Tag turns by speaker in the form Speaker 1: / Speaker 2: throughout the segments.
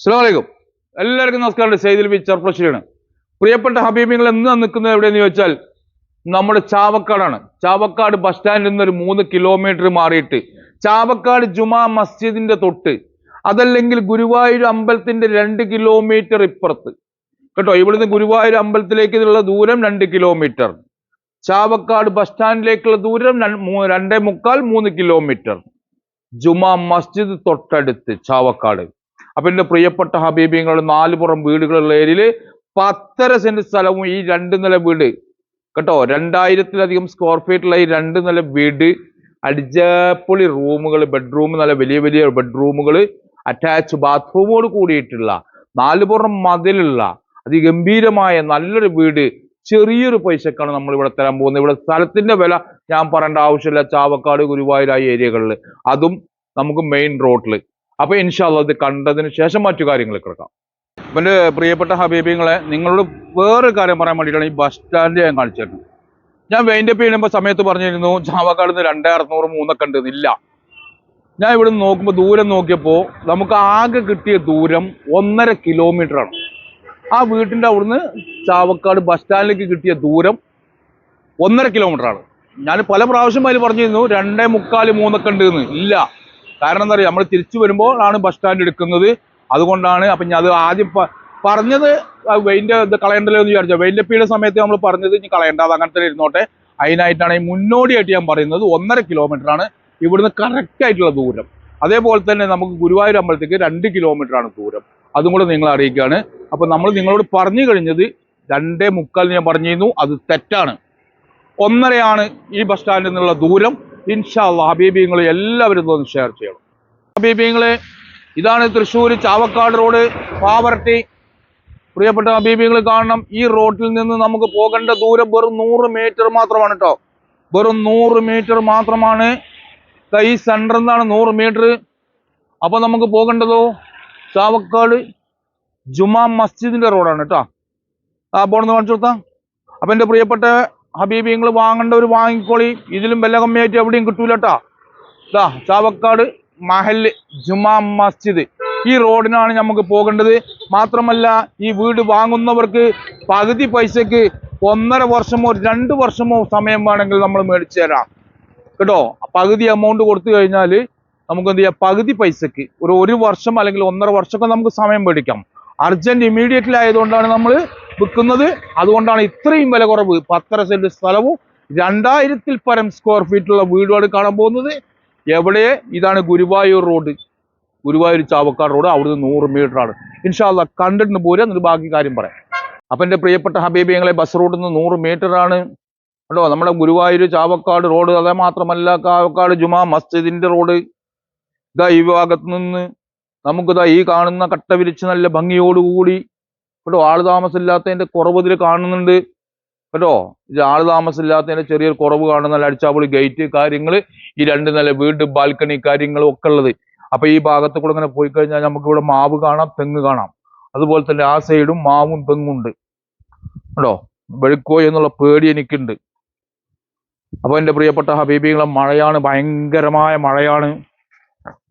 Speaker 1: അസ്സലാമലൈക്കും എല്ലാവർക്കും നമസ്കാരം. സെയ്തിൽ ബി ചെർപ്പശ്ശേരിയാണ് പ്രിയപ്പെട്ട ഹബീബിങ്ങൾ എന്ന് നിൽക്കുന്നത് എവിടെയെന്ന് ചോദിച്ചാൽ നമ്മുടെ ചാവക്കാടാണ്. ചാവക്കാട് ബസ് സ്റ്റാൻഡിൽ നിന്ന് ഒരു മൂന്ന് കിലോമീറ്റർ മാറിയിട്ട് ചാവക്കാട് ജുമാ മസ്ജിദിന്റെ തൊട്ട് അതല്ലെങ്കിൽ ഗുരുവായൂർ അമ്പലത്തിന്റെ രണ്ട് കിലോമീറ്റർ ഇപ്പുറത്ത്. കേട്ടോ ഇവിടുന്ന് ഗുരുവായൂർ അമ്പലത്തിലേക്ക് ഉള്ള ദൂരം രണ്ട് കിലോമീറ്റർ ചാവക്കാട് ബസ് സ്റ്റാൻഡിലേക്കുള്ള ദൂരം രണ്ടേ മുക്കാൽ മൂന്ന് കിലോമീറ്റർ ജുമാ മസ്ജിദ് തൊട്ടടുത്ത് ചാവക്കാട്. അപ്പൊ എന്റെ പ്രിയപ്പെട്ട ഹബീബിങ്ങളുടെ നാലുപുറം വീടുകളുള്ള ഏരിയയിൽ പത്തര സെന്റ് സ്ഥലവും ഈ രണ്ട് നില വീട്. കേട്ടോ രണ്ടായിരത്തിലധികം സ്ക്വയർ ഫീറ്റുള്ള ഈ രണ്ട് നില വീട് അടിച്ചപ്പൊളി റൂമുകൾ ബെഡ്റൂം നല്ല വലിയ വലിയ ബെഡ്റൂമുകൾ അറ്റാച്ച് ബാത്റൂമോട് കൂടിയിട്ടുള്ള നാലുപുറം മതിലുള്ള അതിഗംഭീരമായ നല്ലൊരു വീട് ചെറിയൊരു പൈസക്കാണ് നമ്മൾ ഇവിടെ തരാൻ പോകുന്നത്. ഇവിടെ സ്ഥലത്തിന്റെ വില ഞാൻ പറയേണ്ട ആവശ്യമില്ല. ചാവക്കാട് ഗുരുവായൂർ ആ ഏരിയകളിൽ അതും നമുക്ക് മെയിൻ റോഡിൽ അപ്പൊ ഇൻഷാല്ല ഇത് കണ്ടതിന് ശേഷം മറ്റു കാര്യങ്ങൾ കിടക്കാം എന്റെ പ്രിയപ്പെട്ട ഹബീബിങ്ങളെ നിങ്ങളോട് വേറൊരു കാര്യം പറയാൻ വേണ്ടിയിട്ടാണ് ഈ ബസ് സ്റ്റാൻഡ് ഞാൻ കാണിച്ചിരുന്നത് ഞാൻ വെയിന്റെ ചെയ്യുമ്പോൾ സമയത്ത് പറഞ്ഞിരുന്നു ചാവക്കാട് നിന്ന് രണ്ടേ അറുന്നൂറ് മൂന്നൊക്കെ ഉണ്ട് ഇല്ല ഞാൻ ഇവിടെ നിന്ന് നോക്കുമ്പോൾ ദൂരം നോക്കിയപ്പോൾ നമുക്ക് ആകെ കിട്ടിയ ദൂരം ഒന്നര ആണ്. ആ വീട്ടിന്റെ അവിടുന്ന് ചാവക്കാട് ബസ് സ്റ്റാൻഡിലേക്ക് കിട്ടിയ ദൂരം ഒന്നര ആണ്. ഞാൻ പല പ്രാവശ്യം അതിൽ പറഞ്ഞിരുന്നു രണ്ടേ മുക്കാൽ മൂന്നൊക്കെ ഉണ്ട് ഇല്ല. കാരണം എന്താ പറയുക നമ്മൾ തിരിച്ചു വരുമ്പോൾ ആണ് ബസ് സ്റ്റാൻഡ് എടുക്കുന്നത്. അതുകൊണ്ടാണ് അപ്പം ഞാൻ അത് ആദ്യം പറഞ്ഞത് വെയിന്റെ ഇത് കളയണ്ടല്ലോ എന്ന് വിചാരിച്ചു. വെയിന്റെ പീയുടെ സമയത്ത് നമ്മൾ പറഞ്ഞത് ഇനി കളയണ്ട അത് അങ്ങനെ തന്നെ ഇരുന്നോട്ടെ. അതിനായിട്ടാണ് ഈ മുന്നോടിയായിട്ട് ഞാൻ പറയുന്നത്. ഒന്നര ആണ് ഇവിടുന്ന് കറക്റ്റ് ആയിട്ടുള്ള ദൂരം. അതേപോലെ തന്നെ നമുക്ക് ഗുരുവായൂർ അമ്പലത്തേക്ക് രണ്ട് ആണ് ദൂരം. അതും കൂടെ നിങ്ങൾ അറിയിക്കുകയാണ്. അപ്പൊ നമ്മൾ നിങ്ങളോട് പറഞ്ഞു കഴിഞ്ഞത് രണ്ടേ മുക്കാൽ ഞാൻ പറഞ്ഞിരുന്നു. അത് തെറ്റാണ്. ഒന്നരയാണ് ഈ ബസ് സ്റ്റാൻഡിൽ നിന്നുള്ള ദൂരം. ഇൻഷാല്ല ഹബീബിങ്ങൾ എല്ലാവരും ഇതൊന്ന് ഷെയർ ചെയ്യണം. ഹബീബിങ്ങളെ ഇതാണ് തൃശ്ശൂർ ചാവക്കാട് റോഡ് പാവർട്ടി പ്രിയപ്പെട്ട ഹബീബിങ്ങൾ കാണണം ഈ റോഡിൽ നിന്ന് നമുക്ക് പോകേണ്ട ദൂരം വെറും നൂറ് മീറ്റർ മാത്രമാണ് കേട്ടോ വെറും നൂറ് മീറ്റർ മാത്രമാണ്. കൈ സെന്ററിൽ നിന്നാണ് നൂറ് മീറ്റർ അപ്പോൾ നമുക്ക് പോകേണ്ടതോ ചാവക്കാട് ജുമാ മസ്ജിദിന്റെ റോഡാണ് കേട്ടോ ആ പോണെന്ന് കാണിച്ചു കൊടുത്താ. അപ്പൊ എന്റെ പ്രിയപ്പെട്ട ഹബീബി നിങ്ങൾ ഒരു വാങ്ങിക്കോളി. ഇതിലും വല്ല കമ്മിയായിട്ട് എവിടെയും കിട്ടൂല കേട്ടാ ഇതാ ചാവക്കാട് മഹൽ ജുമാ മസ്ജിദ്. ഈ റോഡിനാണ് നമുക്ക് പോകേണ്ടത്. മാത്രമല്ല ഈ വീട് വാങ്ങുന്നവർക്ക് പകുതി പൈസക്ക് ഒന്നര വർഷമോ രണ്ട് വർഷമോ സമയം വേണമെങ്കിൽ നമ്മൾ മേടിച്ചു തരാം. കേട്ടോ? പകുതി എമൗണ്ട് കൊടുത്തു കഴിഞ്ഞാൽ നമുക്ക് എന്ത് ചെയ്യാം? പകുതി പൈസക്ക് ഒരു ഒരു വർഷം അല്ലെങ്കിൽ ഒന്നര വർഷമൊക്കെ നമുക്ക് സമയം മേടിക്കാം. അർജന്റ് ഇമ്മീഡിയറ്റ്ലി ആയതുകൊണ്ടാണ് നമ്മൾ വിൽക്കുന്നത്. അതുകൊണ്ടാണ് ഇത്രയും വില കുറവ്. പത്തര സെന്റ് സ്ഥലവും രണ്ടായിരത്തിൽ പരം സ്ക്വയർ ഫീറ്റുള്ള വീടുമാണ് കാണാൻ പോകുന്നത്. എവിടെ? ഇതാണ് ഗുരുവായൂർ റോഡ് ഗുരുവായൂർ ചാവക്കാട് റോഡ് അവിടുന്ന് നൂറ് ആണ്. ഇൻഷാല്ല കണ്ടിട്ട് പോരാ എന്നിട്ട് ബാക്കി കാര്യം പറയാം. അപ്പൊ എന്റെ പ്രിയപ്പെട്ട ഹബീബി ഞങ്ങളെ ബസ് റൂട്ടിൽ നിന്ന് നൂറ് ആണ്. കേട്ടോ നമ്മുടെ ഗുരുവായൂർ ചാവക്കാട് റോഡ് അതേ മാത്രമല്ല ചാവക്കാട് ജുമാ മസ്ജിദിന്റെ റോഡ് ഇതാ ഈ ഭാഗത്ത് നിന്ന് നമുക്കിതാ ഈ കാണുന്ന കട്ട വിരിച്ച് നല്ല ഭംഗിയോടുകൂടി കേട്ടോ ആൾ താമസമില്ലാത്തതിന്റെ കുറവ് ഇതിൽ കാണുന്നുണ്ട്. കേട്ടോ? ഇത് ആൾ താമസമില്ലാത്തതിന്റെ ചെറിയൊരു കുറവ് കാണുന്ന. നല്ല അടിച്ചാപൊളി ഗേറ്റ് കാര്യങ്ങൾ ഈ രണ്ട് നില വീട് ബാൽക്കണി കാര്യങ്ങളും ഒക്കെ ഉള്ളത്. അപ്പൊ ഈ ഭാഗത്ത് കൂടെ ഇങ്ങനെ പോയി കഴിഞ്ഞാൽ നമുക്ക് ഇവിടെ മാവ് കാണാം തെങ്ങ് കാണാം. അതുപോലെ തന്നെ ആ സൈഡും മാവും തെങ്ങും ഉണ്ട്. കേട്ടോ? വെളുക്കോ എന്നുള്ള പേടി എനിക്കുണ്ട്. അപ്പൊ എന്റെ പ്രിയപ്പെട്ട ഹബീബികളെ മഴയാണ് ഭയങ്കരമായ മഴയാണ്.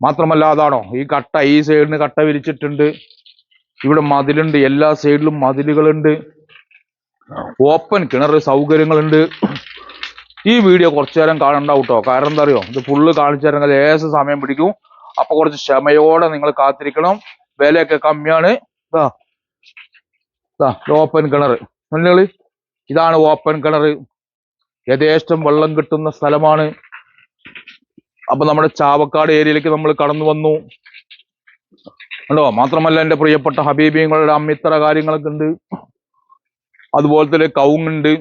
Speaker 1: മാത്രമല്ല അതാണോ? ഈ കട്ട ഈ സൈഡിന് കട്ട വിരിച്ചിട്ടുണ്ട്. ഇവിടെ മതിലുണ്ട് എല്ലാ സൈഡിലും മതിലുകളുണ്ട്. ഓപ്പൺ കിണർ സൗകര്യങ്ങളുണ്ട്. ഈ വീഡിയോ കുറച്ചു നേരം കാണണ്ട കേട്ടോ കാരണം എന്താ അറിയോ? ഇത് ഫുള്ള് കാണിച്ചു തരാൻ ലേശ സമയം പിടിക്കും. അപ്പൊ കുറച്ച് ക്ഷമയോടെ നിങ്ങൾ കാത്തിരിക്കണം. വിലയൊക്കെ കമ്മിയാണ്. ഇതാ ഇതാ ഓപ്പൺ കിണർ മല്ലുകളി ഇതാണ് ഓപ്പൺ കിണർ യഥേഷ്ടം വെള്ളം കിട്ടുന്ന സ്ഥലമാണ്. അപ്പൊ നമ്മുടെ ചാവക്കാട് ഏരിയയിലേക്ക് നമ്മൾ കടന്നു വന്നു. കണ്ടോ? മാത്രമല്ല എന്റെ പ്രിയപ്പെട്ട ഹബീബിങ്ങളുടെ ഇത്ര കാര്യങ്ങളൊക്കെ ഉണ്ട്. അതുപോലെ തന്നെ കവുങ്ങുണ്ട്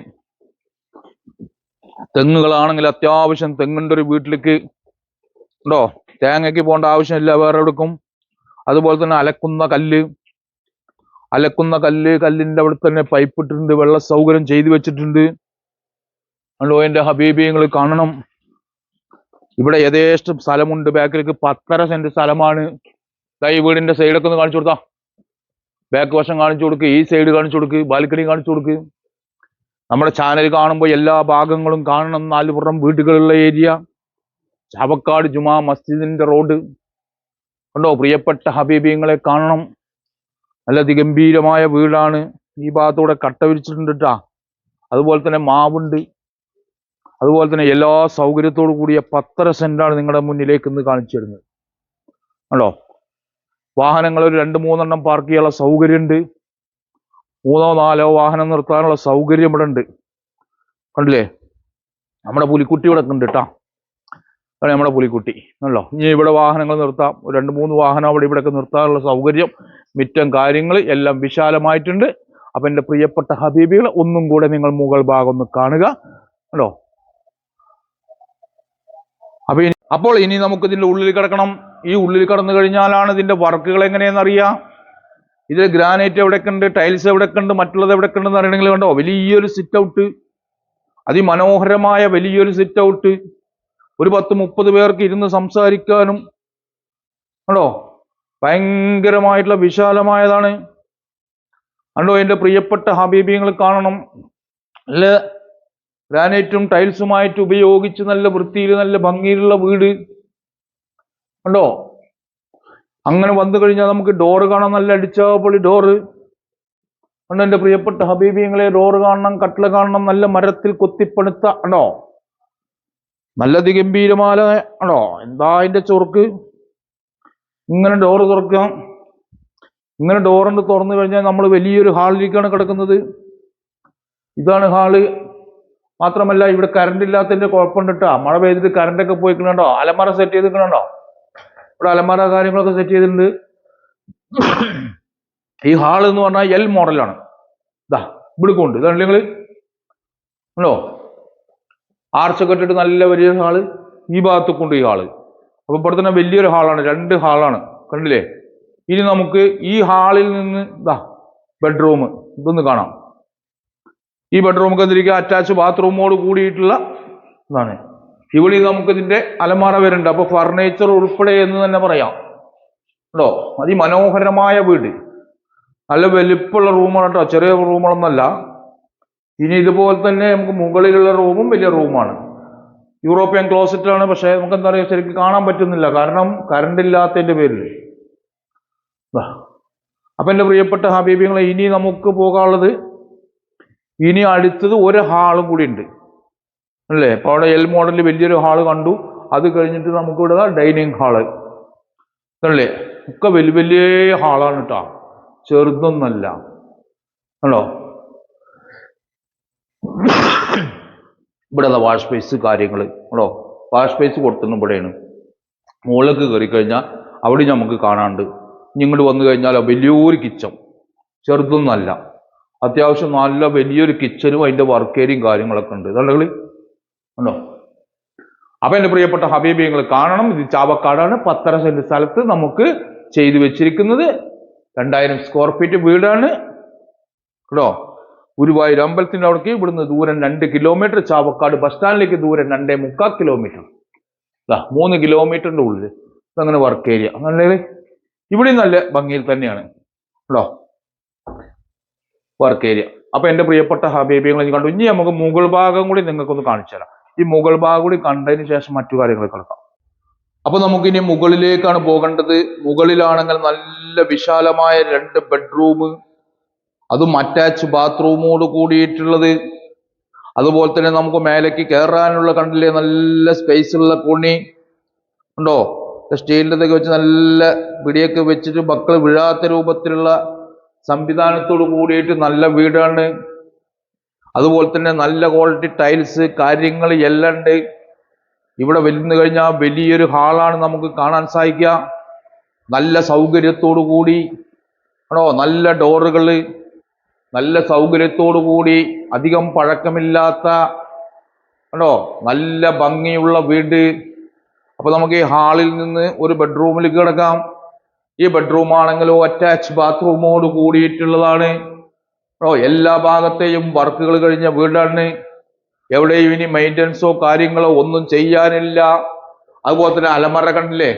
Speaker 1: തെങ്ങുകളാണെങ്കിൽ അത്യാവശ്യം തെങ്ങുണ്ട് ഒരു വീട്ടിലേക്ക് ഉണ്ടോ? തേങ്ങയ്ക്ക് പോകേണ്ട ആവശ്യമില്ല വേറെ എടുക്കും. അതുപോലെ തന്നെ അലക്കുന്ന കല്ല്. അലക്കുന്ന കല്ല് കല്ലിന്റെ അവിടെ തന്നെ പൈപ്പ് ഇട്ടിട്ടുണ്ട് വെള്ള സൗകര്യം ചെയ്തു വെച്ചിട്ടുണ്ട്. ഉണ്ടോ എന്റെ ഹബീബിങ്ങൾ കാണണം. ഇവിടെ യഥേഷ്ടം സ്ഥലമുണ്ട്. ബാക്കിലേക്ക് പത്തര സെന്റ് സ്ഥലമാണ്. ദാ ഈ വീടിന്റെ സൈഡൊക്കെ ഒന്ന് കാണിച്ചു കൊടുത്താ. ബാക്ക് വശം കാണിച്ചു കൊടുക്ക് ഈ സൈഡ് കാണിച്ചു കൊടുക്ക് ബാൽക്കണി കാണിച്ചു കൊടുക്ക്. നമ്മുടെ ചാനൽ കാണുമ്പോൾ എല്ലാ ഭാഗങ്ങളും കാണണം. നാലുപുറം വീടുകളുള്ള ഏരിയ ചാവക്കാട് ജുമാ മസ്ജിദിന്റെ റോഡ് കണ്ടോ? പ്രിയപ്പെട്ട ഹബീബിയങ്ങളെ കാണണം. നല്ല അതിഗംഭീരമായ വീടാണ്. ഈ ഭാഗത്തൂടെ കട്ട വിരിച്ചിട്ടുണ്ട് ട്ടാ. അതുപോലെ തന്നെ മാവുണ്ട്. അതുപോലെ തന്നെ എല്ലാ സൗകര്യത്തോടു കൂടിയ പത്തര സെന്റാണ് നിങ്ങളുടെ മുന്നിലേക്ക് ഇന്ന് കാണിച്ചു തരുന്നത്. ആണോ വാഹനങ്ങൾ ഒരു രണ്ട് മൂന്നെണ്ണം പാർക്ക് ചെയ്യാനുള്ള സൗകര്യമുണ്ട് മൂന്നോ നാലോ വാഹനം നിർത്താനുള്ള സൗകര്യം ഇവിടെ ഉണ്ട് കണ്ടില്ലേ? നമ്മുടെ പുലിക്കുട്ടി ഇവിടെ ഉണ്ട് കേട്ടോ നമ്മുടെ പുലിക്കുട്ടി. ആണല്ലോ ഇനി ഇവിടെ വാഹനങ്ങൾ നിർത്താം. രണ്ട് മൂന്ന് വാഹനം അവിടെ ഇവിടെയൊക്കെ നിർത്താനുള്ള സൗകര്യം മിറ്റം കാര്യങ്ങൾ എല്ലാം വിശാലമായിട്ടുണ്ട്. അപ്പൊ എന്റെ പ്രിയപ്പെട്ട ഹബീബികൾ ഒന്നും കൂടെ നിങ്ങൾ മുകൾ ഭാഗം ഒന്ന് കാണുക. കേട്ടോ അപ്പൊ അപ്പോൾ ഇനി നമുക്ക് ഇതിന്റെ ഉള്ളിൽ കിടക്കണം. ഈ ഉള്ളിൽ കടന്നു കഴിഞ്ഞാലാണ് ഇതിന്റെ വർക്കുകൾ എങ്ങനെയെന്ന് അറിയാം? ഇതിൽ ഗ്രാനൈറ്റ് എവിടെ ഉണ്ട് ടൈൽസ് എവിടെ ഉണ്ട് മറ്റുള്ളത് എവിടെയൊക്കെ ഉണ്ടെന്ന് അറിയണമെങ്കിൽ കണ്ടോ? വലിയൊരു സിറ്റ് ഔട്ട് അതിമനോഹരമായ വലിയൊരു സിറ്റ് ഔട്ട് ഒരു പത്ത് മുപ്പത് പേർക്ക് ഇരുന്ന് സംസാരിക്കാനും കണ്ടോ? ഭയങ്കരമായിട്ടുള്ള വിശാലമായതാണ്. കണ്ടോ? എന്റെ പ്രിയപ്പെട്ട ഹബീബിങ്ങൾ കാണണം. നല്ല ഗ്രാനൈറ്റും ടൈൽസുമായിട്ട് ഉപയോഗിച്ച് നല്ല വൃത്തിയിൽ നല്ല ഭംഗിയിലുള്ള വീട്. ഉണ്ടോ അങ്ങനെ വന്നു കഴിഞ്ഞാൽ നമുക്ക് ഡോറ് കാണാൻ നല്ല അടിച്ചാപ്പൊളി ഡോറ് ഉണ്ട് എന്റെ പ്രിയപ്പെട്ട ഹബീബിങ്ങളെ ഡോറ് കാണണം കട്ടില കാണണം നല്ല മരത്തിൽ കൊത്തിപ്പണുത്ത ഉണ്ടോ നല്ല അതിഗംഭീരമായ ആണോ എന്താ അതിന്റെ ചൊറുക്ക്? ഇങ്ങനെ ഡോറ് തുറക്കാം. ഇങ്ങനെ ഡോറുണ്ട് തുറന്നു കഴിഞ്ഞാൽ നമ്മൾ വലിയൊരു ഹാളിലേക്കാണ് കിടക്കുന്നത്. ഇതാണ് ഹാൾ മാത്രമല്ല ഇവിടെ കറണ്ട് ഇല്ലാത്തതിന്റെ കുഴപ്പമുണ്ട് മഴ പെയ്തിട്ട് കറണ്ട് പോയി കണ്ടോ അലമാര സെറ്റ് ചെയ്ത് ചെയ്തിക്കണുണ്ടോ ഇവിടെ അലമാര കാര്യങ്ങളൊക്കെ സെറ്റ് ചെയ്തിട്ടുണ്ട്. ഈ ഹാൾ എന്ന് പറഞ്ഞാൽ എൽ മോഡലാണ് ഇതാ ഇവിടെ കൊണ്ട് ഇതാണ് നിങ്ങൾ ഉണ്ടോ? ആർച്ചൊക്കെ ഇട്ടിട്ട് നല്ല വലിയ ഹാൾ ഈ ഭാഗത്ത് കൊണ്ട് ഈ ഹാൾ അപ്പൊ ഇവിടെ തന്നെ വലിയൊരു ഹാളാണ് രണ്ട് ഹാളാണ് കണ്ടില്ലേ? ഇനി നമുക്ക് ഈ ഹാളിൽ നിന്ന് ഇതാ ബെഡ്റൂം ഇതൊന്ന് കാണാം. ഈ ബെഡ്റൂമൊക്കെ തിരിക്കുക അറ്റാച്ച് ബാത്റൂമോട് കൂടിയിട്ടുള്ള ഇതാണ്. ഇവിടെ നമുക്ക് ഇതിന്റെ അലമാറ വരുന്നുണ്ട്. അപ്പൊ ഫർണിച്ചർ ഉൾപ്പെടെ എന്ന് തന്നെ പറയാം. കേട്ടോ അതിമനോഹരമായ വീട്. നല്ല വലിപ്പമുള്ള റൂമാണ് കേട്ടോ ചെറിയ റൂമുകളൊന്നല്ല ഇനി ഇതുപോലെ തന്നെ നമുക്ക് മുകളിലുള്ള റൂമും വലിയ റൂമാണ് യൂറോപ്യൻ ക്ലോസറ്റ് ആണ് പക്ഷേ നമുക്ക് എന്താ പറയുക ശരിക്കും കാണാൻ പറ്റുന്നില്ല. കാരണം കറണ്ട് ഇല്ലാത്തതിന്റെ പേരിൽ അപ്പൊ എന്റെ പ്രിയപ്പെട്ട ഹബീബികളെ ഇനി നമുക്ക് പോകാനുള്ളത് ഇനി അടുത്തത് ഒരു ഹാളും കൂടി ഉണ്ട്. അല്ലേ? അപ്പൊ അവിടെ എൽ മോഡലിൽ വലിയൊരു ഹാൾ കണ്ടു. അത് കഴിഞ്ഞിട്ട് നമുക്ക് ഇവിടെ ഡൈനിങ് ഹാൾ അല്ലേ? ഒക്കെ വലിയ വലിയ ഹാളാണ് കേട്ടോ ചെറുതൊന്നല്ല. ആണോ? ഇവിടെ വാഷ് സ്പേസ് കാര്യങ്ങൾ ആണോ? വാഷ് സ്പേസ് കൊടുത്തുന്നു ഇവിടെയാണ്. മുകളിലേക്ക് കയറി കഴിഞ്ഞാൽ അവിടെ നമുക്ക് കാണാണ്ട് ഇങ്ങോട്ട് വന്നു കഴിഞ്ഞാൽ വലിയൊരു കിച്ചൺ ചെറുതൊന്നല്ല. അത്യാവശ്യം നല്ല വലിയൊരു കിച്ചനും അതിന്റെ വർക്ക് ഏരിയയും കാര്യങ്ങളൊക്കെ ഉണ്ട്. ഇതല്ല കളി? ഉണ്ടോ? അപ്പൊ എന്റെ പ്രിയപ്പെട്ട ഹബീബി നിങ്ങൾ കാണണം. ഇത് ചാവക്കാടാണ്. പത്തര സെന്റ് സ്ഥലത്ത് നമുക്ക് ചെയ്തു വെച്ചിരിക്കുന്നത്. രണ്ടായിരം സ്ക്വയർ ഫീറ്റ് വീടാണ്. കേട്ടോ? ഗുരുവായൂർ അമ്പലത്തിന്റെ അവിടേക്ക് ഇവിടുന്ന് ദൂരം രണ്ട് കിലോമീറ്റർ ചാവക്കാട് ബസ് സ്റ്റാൻഡിലേക്ക് ദൂരം രണ്ടേ മുക്കാൽ കിലോമീറ്റർ മൂന്ന് കിലോമീറ്ററിന്റെ ഉള്ളിൽ അങ്ങനെ വർക്ക് ഏരിയ അങ്ങനെ ഇവിടെ നല്ല ഭംഗിയിൽ തന്നെയാണ്. കേട്ടോ? വർക്ക് ഏരിയ അപ്പൊ എന്റെ പ്രിയപ്പെട്ട ഹബീബികളെ കണ്ടു. ഇനി നമുക്ക് മുകൾ ഭാഗം കൂടി നിങ്ങൾക്കൊന്ന് കാണിച്ചു തരാം. ഈ മുകൾ ഭാഗം കൂടി കണ്ടതിന് ശേഷം മറ്റു കാര്യങ്ങൾ കിടക്കാം. അപ്പൊ നമുക്ക് ഇനി മുകളിലേക്കാണ് പോകേണ്ടത്. മുകളിലാണെങ്കിൽ നല്ല വിശാലമായ രണ്ട് ബെഡ്റൂം അതും അറ്റാച്ച് ബാത്റൂമോട് കൂടിയിട്ടുള്ളത്. അതുപോലെ തന്നെ നമുക്ക് മേലേക്ക് കയറാനുള്ള കണ്ടില്ലേ നല്ല സ്പേസ് ഉള്ള കുണി ഉണ്ടോ? സ്റ്റീലിന്റെ വെച്ച് നല്ല പിടിയൊക്കെ വെച്ചിട്ട് മക്കൾ വീഴാത്ത രൂപത്തിലുള്ള സംവിധാനത്തോട് കൂടിയിട്ട് നല്ല വീടാണ്. അതുപോലെ തന്നെ നല്ല ക്വാളിറ്റി ടൈൽസ് കാര്യങ്ങൾ എല്ലാം ഉണ്ട്. ഇവിടെ വരുന്നു കഴിഞ്ഞാൽ വലിയൊരു ഹാളാണ് നമുക്ക് കാണാൻ സാധിക്കുക. നല്ല സൗകര്യത്തോടു കൂടി ആണോ? നല്ല ഡോറുകൾ നല്ല സൗകര്യത്തോടു കൂടി അധികം പഴക്കമില്ലാത്ത ആണോ? നല്ല ഭംഗിയുള്ള വീട്. അപ്പോൾ നമുക്ക് ഈ ഹാളിൽ നിന്ന് ഒരു ബെഡ്റൂമിലേക്ക് കിടക്കാം. ഈ ബെഡ്റൂം ആണെങ്കിലോ അറ്റാച്ച് ബാത്റൂമോട് കൂടിയിട്ടുള്ളതാണ്. ഓ എല്ലാ ഭാഗത്തെയും വർക്കുകൾ കഴിഞ്ഞ വീടാണ്. എവിടെയും ഇനി മെയിന്റനൻസോ കാര്യങ്ങളോ ഒന്നും ചെയ്യാനില്ല. അതുപോലെ തന്നെ അലമാര കണ്ടില്ലേ?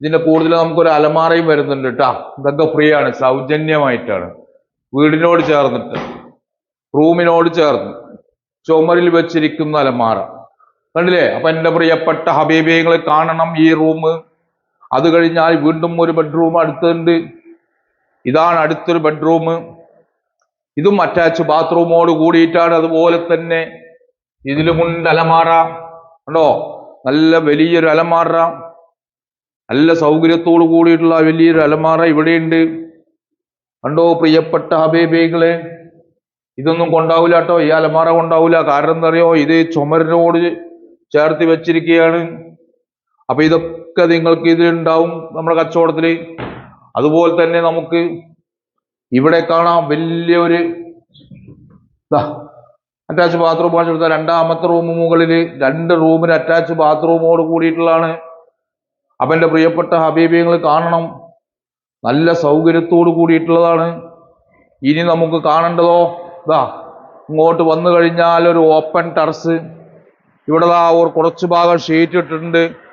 Speaker 1: ഇതിന്റെ കൂടുതൽ നമുക്കൊരു അലമാറയും വരുന്നുണ്ട് കേട്ടാ ഇതൊക്കെ ഫ്രീ ആണ് സൗജന്യമായിട്ടാണ്. വീടിനോട് ചേർന്നിട്ട് റൂമിനോട് ചേർന്ന് ചുമരിൽ വെച്ചിരിക്കുന്ന അലമാറ കണ്ടില്ലേ? അപ്പൊ എന്റെ പ്രിയപ്പെട്ട ഹബീബിയങ്ങളെ കാണണം ഈ റൂം അത് കഴിഞ്ഞാൽ വീണ്ടും ഒരു ബെഡ്റൂം അടുത്തുണ്ട്. ഇതാണ് അടുത്തൊരു ബെഡ്റൂം ഇതും അറ്റാച്ച് ബാത്റൂമോട് കൂടിയിട്ടാണ് അതുപോലെ തന്നെ ഇതിലുമുണ്ട് അലമാറ ഉണ്ടോ നല്ല വലിയൊരു അലമാറ നല്ല സൗകര്യത്തോട് കൂടിയിട്ടുള്ള വലിയൊരു അലമാറ ഇവിടെയുണ്ട്. കണ്ടോ പ്രിയപ്പെട്ട ഹബീബികളെ? ഇതൊന്നും കൊണ്ടാവൂല കേട്ടോ. ഈ അലമാറ കൊണ്ടാവില്ല കാരണം എന്താ അറിയോ ഇത് ചുമരിനോട് ചേർത്ത് വെച്ചിരിക്കുകയാണ്. അപ്പൊ ഇതൊക്കെ നിങ്ങൾക്ക് ഇതിലുണ്ടാവും നമ്മുടെ കച്ചവടത്തിൽ. അതുപോലെ തന്നെ നമുക്ക് ഇവിടെ കാണാം വലിയൊരു അറ്റാച്ച് ബാത്റൂം കൊടുത്ത രണ്ടാമത്തെ റൂം മുകളിൽ രണ്ട് റൂമിന് അറ്റാച്ച് ബാത്റൂമോട് കൂടിയിട്ടുള്ളതാണ്. അപ്പൊ പ്രിയപ്പെട്ട ഹബീബിയങ്ങൾ കാണണം. നല്ല സൗകര്യത്തോട് കൂടിയിട്ടുള്ളതാണ്. ഇനി നമുക്ക് കാണേണ്ടതോ? ഇതാ ഇങ്ങോട്ട് വന്നു കഴിഞ്ഞാൽ ഒരു ഓപ്പൺ ടെറസ് ഇവിടെ ദാ ഒരു കുറച്ച് ഭാഗം ഷീറ്റ് ഇട്ടിട്ടുണ്ട്.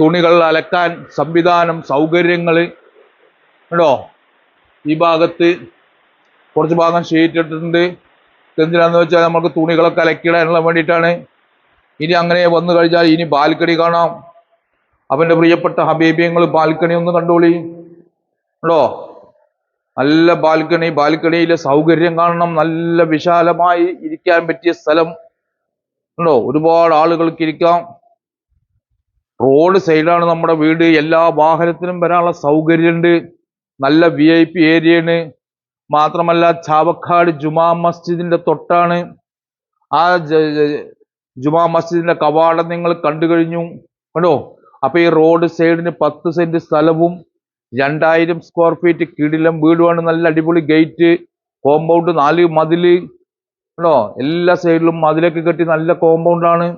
Speaker 1: തുണികൾ അലക്കാൻ സംവിധാനം സൗകര്യങ്ങൾ കേട്ടോ ഈ ഭാഗത്ത് കുറച്ച് ഭാഗം ഷീറ്റ് ഇട്ടിട്ടുണ്ട്. എന്തിനാന്ന് വെച്ചാൽ നമുക്ക് തുണികളൊക്കെ അലക്കിടാനുള്ള വേണ്ടിയിട്ടാണ്. ഇനി അങ്ങനെ വന്നു കഴിഞ്ഞാൽ ഇനി ബാൽക്കണി കാണാം. അവന്റെ പ്രിയപ്പെട്ട ഹബീബിയങ്ങൾ ബാൽക്കണി ഒന്ന് കണ്ടോളി. കേട്ടോ നല്ല ബാൽക്കണി ബാൽക്കണിയിലെ സൗകര്യം കാണണം. നല്ല വിശാലമായി ഇരിക്കാൻ പറ്റിയ സ്ഥലം. ഉണ്ടോ? ഒരുപാട് ആളുകൾക്ക് ഇരിക്കാം. റോഡ് സൈഡാണ് നമ്മുടെ വീട്. എല്ലാ വാഹനത്തിനും വരാനുള്ള സൗകര്യമുണ്ട് നല്ല വി ഐ പി ഏരിയയാണ് മാത്രമല്ല ചാവക്കാട് ജുമാ മസ്ജിദിന്റെ തൊട്ടാണ്. ആ ജുമാ മസ്ജിദിന്റെ കവാടം നിങ്ങൾ കണ്ടു കഴിഞ്ഞു. കണ്ടോ? അപ്പൊ ഈ റോഡ് സൈഡിന് പത്ത് സെന്റ് സ്ഥലവും രണ്ടായിരം സ്ക്വയർ ഫീറ്റ് കിടിലം വീടുമാണ്. നല്ല അടിപൊളി ഗേറ്റ് കോമ്പൗണ്ട് നാല് മതിൽ. കണ്ടോ? എല്ലാ സൈഡിലും മതിലൊക്കെ കെട്ടി നല്ല കോമ്പൗണ്ടാണ്.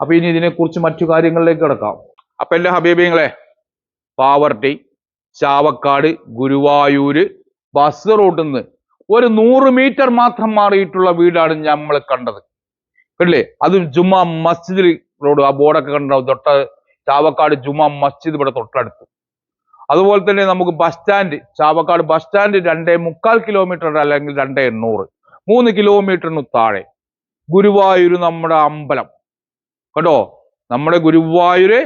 Speaker 1: അപ്പൊ ഇനി ഇതിനെക്കുറിച്ച് മറ്റു കാര്യങ്ങളിലേക്ക് കിടക്കാം. അപ്പൊ എല്ലാ ഹബീബിങ്ങളെ പാവർട്ടി ചാവക്കാട് ഗുരുവായൂര് ബസ് റൂട്ടിൽ നിന്ന് ഒരു നൂറ് മീറ്റർ മാത്രം മാറിയിട്ടുള്ള വീടാണ് നമ്മൾ കണ്ടത്. കണ്ടില്ലേ? അത് ജുമാ മസ്ജിദിൽ റോഡ് ആ ബോർഡൊക്കെ കണ്ടാവും തൊട്ട ചാവക്കാട് ജുമാ മസ്ജിദ് ഇവിടെ തൊട്ടടുത്ത്. അതുപോലെ തന്നെ നമുക്ക് bus stand Chavakkad bus stand രണ്ടേ മുക്കാൽ കിലോമീറ്റർ അല്ലെങ്കിൽ രണ്ടേ എണ്ണൂറ്. മൂന്ന് കിലോമീറ്ററിന് താഴെ. ഗുരുവായൂർ നമ്മുടെ അമ്പലം. കേട്ടോ നമ്മുടെ ഗുരുവായൂര്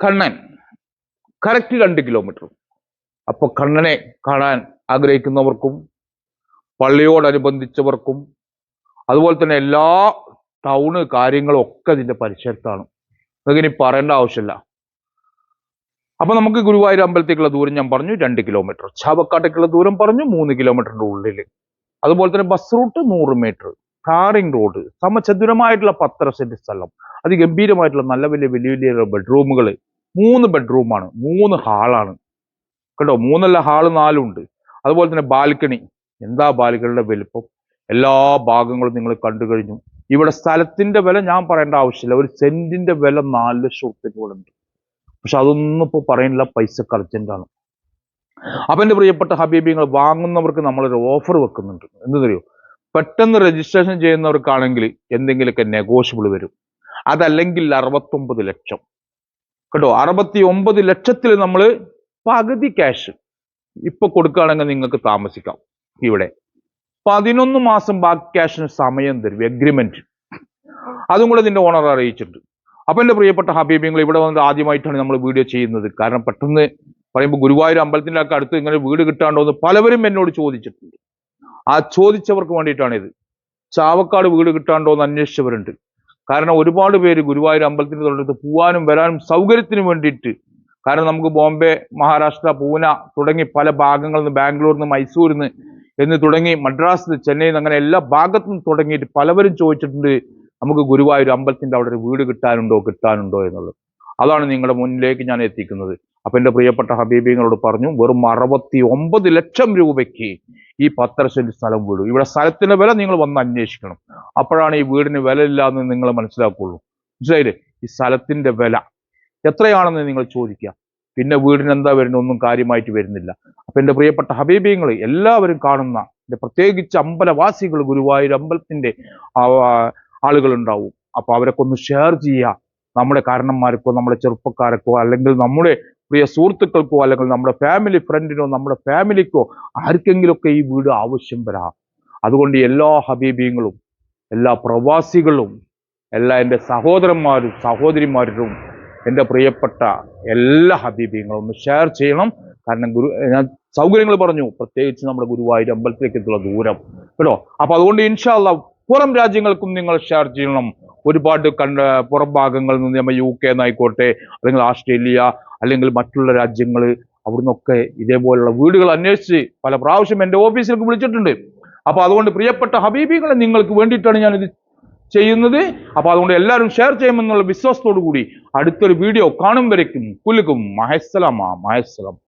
Speaker 1: കണ്ണൻ. കറക്റ്റ് രണ്ട് കിലോമീറ്റർ അപ്പൊ കണ്ണനെ കാണാൻ ആഗ്രഹിക്കുന്നവർക്കും പള്ളിയോടനുബന്ധിച്ചവർക്കും അതുപോലെ തന്നെ എല്ലാ ടൗണ് കാര്യങ്ങളും ഒക്കെ ഇതിന്റെ പരിസരത്താണ്. അതിനി പറയേണ്ട ആവശ്യമില്ല. അപ്പൊ നമുക്ക് ഗുരുവായൂർ അമ്പലത്തേക്കുള്ള ദൂരം ഞാൻ പറഞ്ഞു രണ്ട് കിലോമീറ്റർ ചാവക്കാട്ടേക്കുള്ള ദൂരം പറഞ്ഞു മൂന്ന് കിലോമീറ്ററിന്റെ ഉള്ളിൽ അതുപോലെ തന്നെ ബസ് റൂട്ട് നൂറ് മീറ്റർ ടാറിംഗ് റോഡ് സമചതുരമായിട്ടുള്ള പത്തര സെന്റ് സ്ഥലം അതിഗംഭീരമായിട്ടുള്ള നല്ല വലിയ വലിയ വലിയ ബെഡ്റൂമുകൾ മൂന്ന് ബെഡ്റൂമാണ് മൂന്ന് ഹാളാണ് കേട്ടോ മൂന്നല്ല ഹാൾ നാലുണ്ട് അതുപോലെ തന്നെ ബാൽക്കണി എന്താ ബാൽക്കണിയുടെ വലിപ്പം? എല്ലാ ഭാഗങ്ങളും നിങ്ങൾ കണ്ടു കഴിഞ്ഞു. ഇവിടെ സ്ഥലത്തിന്റെ വില ഞാൻ പറയേണ്ട ആവശ്യമില്ല. ഒരു സെന്റിന്റെ വില നാല് ലക്ഷം ഉണ്ട്. പക്ഷെ അതൊന്നും ഇപ്പോൾ പറയുന്നില്ല പൈസ അർജന്റാണ് അപ്പൊ എന്റെ പ്രിയപ്പെട്ട ഹബീബിങ്ങൾ വാങ്ങുന്നവർക്ക് നമ്മളൊരു ഓഫർ വെക്കുന്നുണ്ട്. എന്തെന്നറിയോ? പെട്ടെന്ന് രജിസ്ട്രേഷൻ ചെയ്യുന്നവർക്കാണെങ്കിൽ എന്തെങ്കിലുമൊക്കെ നെഗോഷ്യബിൾ വരും. അതല്ലെങ്കിൽ അറുപത്തൊമ്പത് ലക്ഷം. കേട്ടോ അറുപത്തി ഒമ്പത് ലക്ഷത്തിൽ നമ്മൾ പകുതി ക്യാഷ് ഇപ്പൊ കൊടുക്കുകയാണെങ്കിൽ നിങ്ങൾക്ക് താമസിക്കാം. ഇവിടെ. പതിനൊന്ന് മാസം ബാക്കി ക്യാഷിന് സമയം തരും എഗ്രിമെന്റ് അതും കൂടെ നിന്റെ ഓണർ അറിയിച്ചിട്ടുണ്ട്. അപ്പൊ എന്റെ പ്രിയപ്പെട്ട ഹബീബിങ്ങൾ ഇവിടെ വന്നിട്ട് ആദ്യമായിട്ടാണ് നമ്മൾ വീഡിയോ ചെയ്യുന്നത്. കാരണം പെട്ടെന്ന് പറയുമ്പോൾ ഗുരുവായൂർ അമ്പലത്തിന്റെ ഒക്കെ അടുത്ത് ഇങ്ങനെ വീട് കിട്ടാണ്ടോ എന്ന് പലവരും എന്നോട് ചോദിച്ചിട്ടുണ്ട്. ആ ചോദിച്ചവർക്ക് വേണ്ടിയിട്ടാണ് ഇത് ചാവക്കാട് വീട് കിട്ടാണ്ടോ എന്ന് അന്വേഷിച്ചവരുണ്ട്. കാരണം ഒരുപാട് പേര് ഗുരുവായൂർ അമ്പലത്തിന്റെ തൊട്ടടുത്ത് പോവാനും വരാനും സൗകര്യത്തിന് വേണ്ടിയിട്ട്. കാരണം നമുക്ക് ബോംബെ മഹാരാഷ്ട്ര പൂന തുടങ്ങി പല ഭാഗങ്ങളിൽ നിന്ന് ബാംഗ്ലൂരിൽ നിന്ന് മൈസൂരിൽ നിന്ന് എന്ന് തുടങ്ങി മദ്രാസ് ചെന്നൈയിൽ നിന്ന് അങ്ങനെ എല്ലാ ഭാഗത്തു നിന്ന് തുടങ്ങിയിട്ട് പലവരും ചോദിച്ചിട്ടുണ്ട് നമുക്ക് ഗുരുവായൂർ അമ്പലത്തിന്റെ അവിടെ ഒരു വീട് കിട്ടാനുണ്ടോ കിട്ടാനുണ്ടോ എന്നുള്ളത്. അതാണ് നിങ്ങളുടെ മുന്നിലേക്ക് ഞാൻ എത്തിക്കുന്നത്. അപ്പൊ എന്റെ പ്രിയപ്പെട്ട ഹബീബിങ്ങളോട് പറഞ്ഞു വെറും അറുപത്തി ഒമ്പത് ലക്ഷം രൂപയ്ക്ക് ഈ പത്തര സെന്റ് സ്ഥലം വീട്. ഇവിടെ സ്ഥലത്തിന്റെ വില നിങ്ങൾ വന്ന് അന്വേഷിക്കണം. അപ്പോഴാണ് ഈ വീടിന് വില ഇല്ലാന്ന് നിങ്ങൾ മനസ്സിലാക്കുള്ളൂ. മനസ്സിലായില്ലേ? ഈ സ്ഥലത്തിന്റെ വില. എത്രയാണെന്ന് നിങ്ങൾ ചോദിക്കുക. പിന്നെ വീടിന് എന്താ വരുന്നത്? ഒന്നും കാര്യമായിട്ട് വരുന്നില്ല. അപ്പൊ എന്റെ പ്രിയപ്പെട്ട ഹബീബിയങ്ങൾ എല്ലാവരും കാണുന്ന പ്രത്യേകിച്ച് അമ്പലവാസികൾ ഗുരുവായൂർ അമ്പലത്തിന്റെ ആളുകൾ ഉണ്ടാവും അപ്പൊ അവരൊക്കെ ഒന്ന് ഷെയർ ചെയ്യുക. നമ്മുടെ കാരണന്മാർക്കോ നമ്മുടെ ചെറുപ്പക്കാർക്കോ അല്ലെങ്കിൽ നമ്മുടെ പ്രിയ സുഹൃത്തുക്കൾക്കോ അല്ലെങ്കിൽ നമ്മുടെ ഫാമിലി ഫ്രണ്ടിനോ നമ്മുടെ ഫാമിലിക്കോ ആർക്കെങ്കിലുമൊക്കെ ഈ വീട് ആവശ്യം വരാം. അതുകൊണ്ട് എല്ലാ ഹബീബിങ്ങളും എല്ലാ പ്രവാസികളും എല്ലാ എന്റെ സഹോദരന്മാരും സഹോദരിമാരും എന്റെ പ്രിയപ്പെട്ട എല്ലാ ഹബീബിങ്ങളും ഒന്ന് ഷെയർ ചെയ്യണം. കാരണം ഗുരു ഞാൻ സൗകര്യങ്ങൾ പറഞ്ഞു പ്രത്യേകിച്ച് നമ്മുടെ ഗുരുവായൂർ അമ്പലത്തിലേക്കുള്ള ദൂരം. കേട്ടോ? അപ്പൊ അതുകൊണ്ട് ഇൻഷാല്ല പുറം രാജ്യങ്ങൾക്കും നിങ്ങൾ ഷെയർ ചെയ്യണം. ഒരുപാട് കണ്ട പുറം ഭാഗങ്ങളിൽ നിന്ന് നമ്മൾ യു കെ എന്നായിക്കോട്ടെ അല്ലെങ്കിൽ ഓസ്ട്രേലിയ അല്ലെങ്കിൽ മറ്റുള്ള രാജ്യങ്ങൾ അവിടുന്നൊക്കെ ഇതേപോലുള്ള വീടുകൾ അന്വേഷിച്ച് പല പ്രാവശ്യം എന്റെ ഓഫീസിലേക്ക് വിളിച്ചിട്ടുണ്ട്. അപ്പോൾ അതുകൊണ്ട് പ്രിയപ്പെട്ട ഹബീബികളെ നിങ്ങൾക്ക് വേണ്ടിയിട്ടാണ് ഞാനിത് ചെയ്യുന്നത്. അപ്പോൾ അതുകൊണ്ട് എല്ലാവരും ഷെയർ ചെയ്യുമെന്നുള്ള വിശ്വാസത്തോടു കൂടി അടുത്തൊരു വീഡിയോ കാണും വരയ്ക്കും. കുലുക്കും മഹസ്സലാമ മഹസ്സലാം